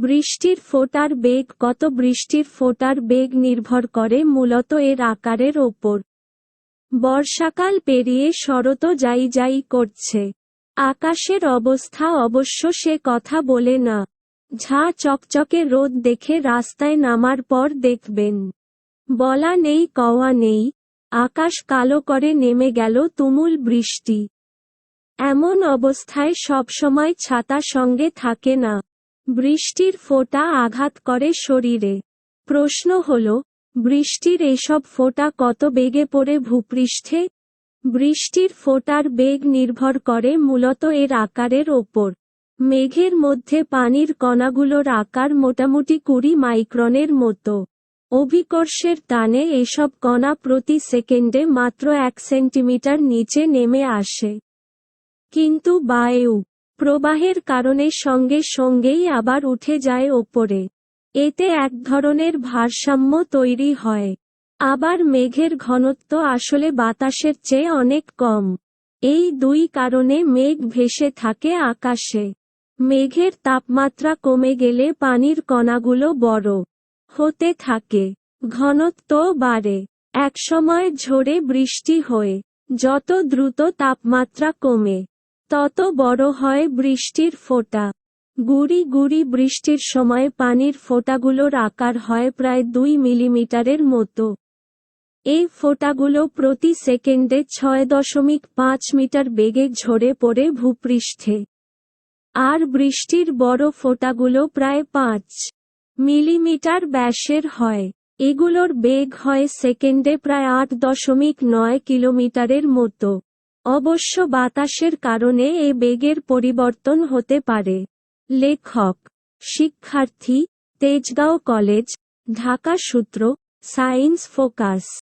বৃষ্টির ফোটার বেগ কত? বৃষ্টির ফোটার বেগ নির্ভর করে মূলত এর আকারের ওপর। বর্ষাকাল পেরিয়ে শরত যাই যাই করছে। আকাশের অবস্থা অবশ্য সে কথা বলে না। ঝা চকচকে রোদ দেখে রাস্তায় নামার পর দেখবেন। বলা নেই, কওয়া নেই। আকাশ কালো করে নেমে গেল তুমুল বৃষ্টি। এমন অবস্থায় সবসময় ছাতা সঙ্গে থাকে না। বৃষ্টির ফোঁটা আঘাত করে শরীরে। প্রশ্ন হল, বৃষ্টির এসব ফোঁটা কত বেগে পড়ে ভূপৃষ্ঠে? বৃষ্টির ফোঁটার বেগ নির্ভর করে মূলত এর আকারের ওপর। মেঘের মধ্যে পানির কণাগুলোর আকার মোটামুটি কুড়ি মাইক্রনের মতো। অভিকর্ষের টানে এসব কণা প্রতি সেকেন্ডে মাত্র এক সেন্টিমিটার নিচে নেমে আসে। কিন্তু বায়ু প্রবাহের কারণে সঙ্গে সঙ্গেই আবার উঠে যায় ওপরে। এতে এক ধরনের ভারসাম্য তৈরি হয়। আবার মেঘের ঘনত্ব আসলে বাতাসের চেয়ে অনেক কম। এই দুই কারণে মেঘ ভেসে থাকে আকাশে। মেঘের তাপমাত্রা কমে গেলে পানির কণাগুলো বড় হতে থাকে। ঘনত্ব বাড়ে। একসময় ঝরে বৃষ্টি হয়ে। যত দ্রুত তাপমাত্রা কমে। তত বড় হয় বৃষ্টির ফোঁটা। গুড়ি গুড়ি বৃষ্টির সময় পানির ফোঁটাগুলোর আকার হয় প্রায় দুই মিলিমিটারের মতো। এই ফোঁটাগুলো প্রতি সেকেন্ডে ছয় দশমিক পাঁচ মিটার বেগে ঝরে পড়ে ভূপৃষ্ঠে। আর বৃষ্টির বড় ফোঁটাগুলো প্রায় পাঁচ মিলিমিটার ব্যাসের হয়। এগুলোর বেগ হয় সেকেন্ডে প্রায় আট দশমিক নয় কিলোমিটারের মতো। অবশ্য বাতাসের কারণে এ বেগের পরিবর্তন হতে পারে। লেখক, শিক্ষার্থী, তেজগাঁও কলেজ, ঢাকা সূত্র, সায়েন্স ফোকাস।